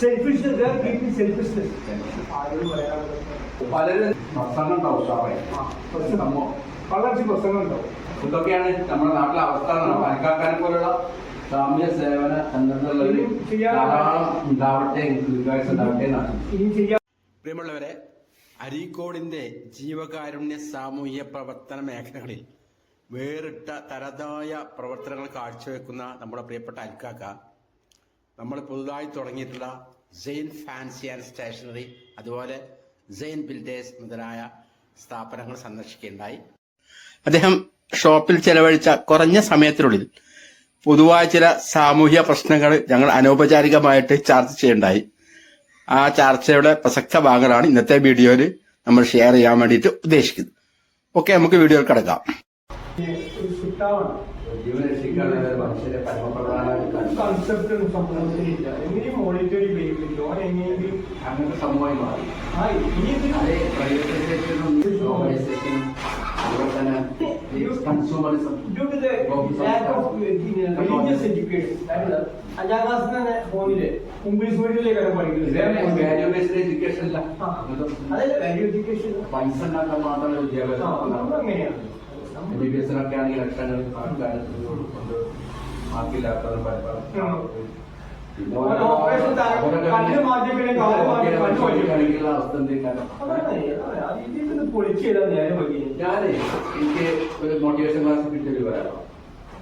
Selfishness selfishness പലരും പ്രസംഗം ഉണ്ടാവും ഉഷാറായി സംഭവം വളർച്ച പ്രസംഗം ഉണ്ടാവും ഇതൊക്കെയാണ് നമ്മുടെ നാട്ടിലെ അവസ്ഥ. പനിക്കാക്കാരെ പോലുള്ള സാമ്യ സേവന സംഘടനകളിൽ ധാരാളം ഉണ്ടാവട്ടെ ദീർഘായുസ് ഉണ്ടാവട്ടെ പ്രിയമുള്ളവരെ അരീക്കോടിന്റെ ജീവകാരുണ്യ സാമൂഹ്യ പ്രവർത്തന മേഖലകളിൽ വേറിട്ട തരതായ പ്രവർത്തനങ്ങൾ കാഴ്ചവെക്കുന്ന നമ്മുടെ പ്രിയപ്പെട്ട അൽക്കാക്ക നമ്മൾ പുതുതായി തുടങ്ങിയിട്ടുള്ള സെയിൻ ഫാൻസി ആൻഡ് സ്റ്റേഷനറി അതുപോലെ സെയിൻ ബിൽഡേഴ്സ് മുതലായ സ്ഥാപനങ്ങൾ സന്ദർശിക്കുകയുണ്ടായി. അദ്ദേഹം ഷോപ്പിൽ ചെലവഴിച്ച കുറഞ്ഞ സമയത്തിനുള്ളിൽ പൊതുവായ ചില സാമൂഹ്യ പ്രശ്നങ്ങൾ ഞങ്ങൾ അനൗപചാരികമായിട്ട് ചർച്ച ചെയ്യുണ്ടായി ആ ചർച്ചയുടെ പ്രസക്ത ഭാഗങ്ങളാണ് ഇന്നത്തെ വീഡിയോയിൽ നമ്മൾ ഷെയർ ചെയ്യാൻ വേണ്ടിയിട്ട് ഉദ്ദേശിക്കുന്നത്. ഓക്കെ നമുക്ക് വീഡിയോയിൽ കിടക്കാം. ഒരു സുട്ടാവാണ് ജീവൻ രക്ഷിക്കാനുള്ള മനുഷ്യരെ പരമപ്രധാന കൺസെപ്റ്റ് ഒന്നും സമൂഹത്തിലില്ല എങ്ങനെയും മോണിറ്ററി ബേസിലോ എങ്ങനെയെങ്കിലും അങ്ങനത്തെ സമൂഹമായി മാറി ആ ഇനി ഇത് അതേ പ്രൈവറ്റൈസേഷനും ഗ്ലോബലൈസേഷനും അതുപോലെ തന്നെ consumerism due to the lack of uh, religious education, അതായത് അഞ്ചാം ക്ലാസ്സിൽ തന്നെ ഫോണില് ഇംഗ്ലീഷ് മീഡിയത്തിലേക്കാണ് പഠിക്കുന്നത് വാല്യൂ ബേസ്ഡ് എഡ്യൂക്കേഷൻ ഇല്ല ആ. അതല്ല വാല്യൂ എഡ്യൂക്കേഷൻ പൈസ ഉണ്ടാക്കാൻ മാത്രമല്ല വിദ്യാഭ്യാസം അങ്ങനെയാണ് എം ബി ബി എസിനൊക്കെ ആണെങ്കിൽ ലക്ഷങ്ങൾ ആൾക്കാർ കൊണ്ട് ഞാനേ എനിക്ക് ഒരു മോട്ടിവേഷൻ ക്ലാസ് കിട്ടിയൊരു പറയാം.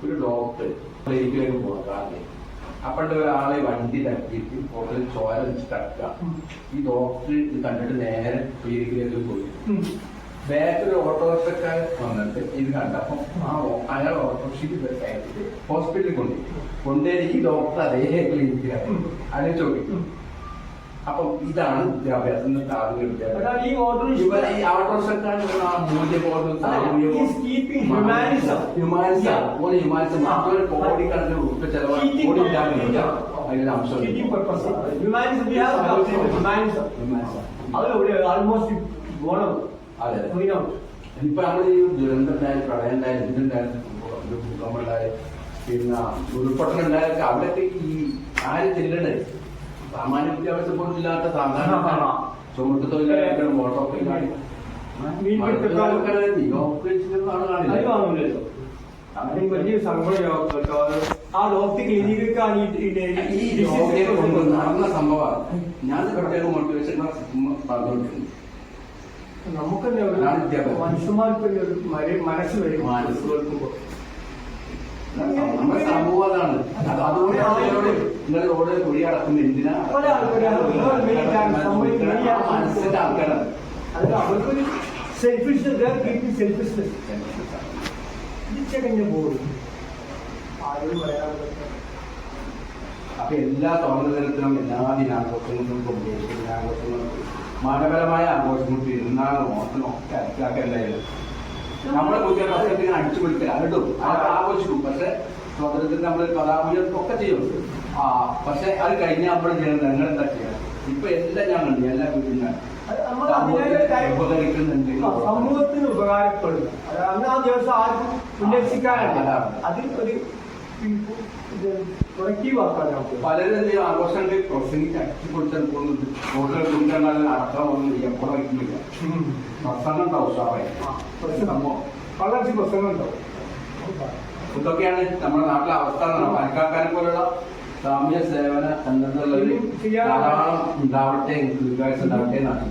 ഒരു ഡോക്ടർ ക്ലിനിക്കിലേക്ക് പോകാം അപ്പോഴത്തെ ഒരാളെ വണ്ടി തട്ടിയിട്ട് ഹോട്ടലിൽ ചോര വെച്ച് തട്ടുക. ഈ ഡോക്ടർ ഇത് കണ്ടിട്ട് നേരെ ക്ലിനിക്കിലേക്ക് പോയി. ബാക്കിൽ ഓട്ടോറിക്ഷക്കാരൻ വന്നിട്ട് ഇത് കണ്ടപ്പം ആ അയാൾ ഓട്ടോറിക്ഷയ്ക്ക് കയറ്റിട്ട് ഹോസ്പിറ്റലിൽ കൊണ്ടു കൊണ്ടുപോയി ഈ ഡോക്ടർ അതേ ക്ലിനിക്കിലാണ് അതിനെ ചോദിക്കും. അപ്പം ഇതാണ് വിദ്യാഭ്യാസം അതാണ് ഈ ആ മൂല്യബോധം. ഹ്യൂമാനിസം. ഓരോ ഹ്യൂമാനിസം കോടിക്കണക്കിന് ഉറുപ്പ് ചെലവാക്കി കോടി ഇല്ലാതെ അതിന്റെ അംശം humanism. അതിലൂടെ ആൾമോസ്റ്റ് ഗുണം അതെ ഇപ്പൊ നമ്മൾ ഈ ദുരന്തം ഉണ്ടായാലും പ്രളയം ഉണ്ടായാലും എന്തുണ്ടായാലും ഭൂകമ്പം ഉണ്ടായാലും പിന്നെ ഉരുൾപൊട്ടലം ഉണ്ടായാലൊക്കെ അവിടെയൊക്കെ ഈ ആരും ചെല്ലണ്ടേ സാമാന്യ വിദ്യാഭ്യാസം പോലും ഇല്ലാത്ത സാധാരണ ചുമട്ട് തൊഴിലാളികൾ അതിന് വലിയ സംഭവം ആ നടന്ന സംഭവമാണ്. ഞാൻ പ്രത്യേക മോട്ടിവേഷൻ പറഞ്ഞുകൊണ്ടിരുന്നു. നമുക്ക് തന്നെ ഒരു മനുഷ്യന്മാർക്ക് തന്നെ ഒരു മനസ്സ് വരും. മനസ്സ് കേൾക്കുമ്പോൾ നമ്മുടെ സമൂഹം അതാണ്. അത് അതുകൊണ്ട് നിങ്ങൾ റോഡ് കുഴി അടക്കുന്നത് എന്തിനാ? മനസ്സിന്റെ ആൾക്കാരാണ്. അത് അവർക്കൊരു സെൽഫിഷ്നെസ് സെൽഫിഷ്നെസ് പോകും പറയാൻ അപ്പൊ എല്ലാ സ്വാതന്ത്ര്യത്തിനും എല്ലാ ദിനാഘോഷങ്ങൾക്കും ദേശീയ ദിനാഘോഷങ്ങൾക്കും മതപരമായ ആഘോഷങ്ങൾ പെരുന്നാളും ഓണത്തിനും ഒക്കെ അറ്റാക്കല്ലായിരുന്നു നമ്മളെ പുതിയ പത്രത്തിന് അടിച്ചു പിടിക്കൽ അതിടും അതൊക്കെ ആഘോഷിക്കും. പക്ഷെ സ്വാതന്ത്ര്യത്തിന് നമ്മൾ കഥാപൂജ ഒക്കെ ചെയ്യും. ആ പക്ഷെ അത് കഴിഞ്ഞാൽ നമ്മൾ ചെയ്യുന്നത് നിങ്ങൾ എന്താ ചെയ്യുക ഇപ്പൊ എല്ലാം ഞാൻ കണ്ടു. എല്ലാ വീട്ടിലും ഉപകരിക്കുന്നുണ്ട് സമൂഹത്തിന് ഉപകാരപ്പെടുന്നു. അത് അന്ന് ആ ദിവസം ആർക്കും ഉല്ലസിക്കാനല്ല അതാണ്. അതിൽ ഒരു പലരും എന്ത് ചെയ്യും ആഘോഷങ്ങൾ പ്രസംഗിച്ച് അടിച്ചു കൊടുത്താൽ പോകുന്നുണ്ട് റോഡുകൾ കൊണ്ടുവന്നാൽ നടക്കാൻ ഒന്നും എപ്പോഴും വയ്ക്കുന്നില്ല പ്രസംഗം ഉണ്ടാവും ഉഷാറായി. വളരെ പ്രസംഗം. ഉണ്ടാവും ഇതൊക്കെയാണ് നമ്മുടെ നാട്ടിലെ അവസ്ഥ പനിക്കാക്കാരെ പോലുള്ള സാമ്യ സേവന സംഘടനകളിൽ ധാരാളം ഉണ്ടാവട്ടെ ഉണ്ടാവട്ടെ എന്നാണ്.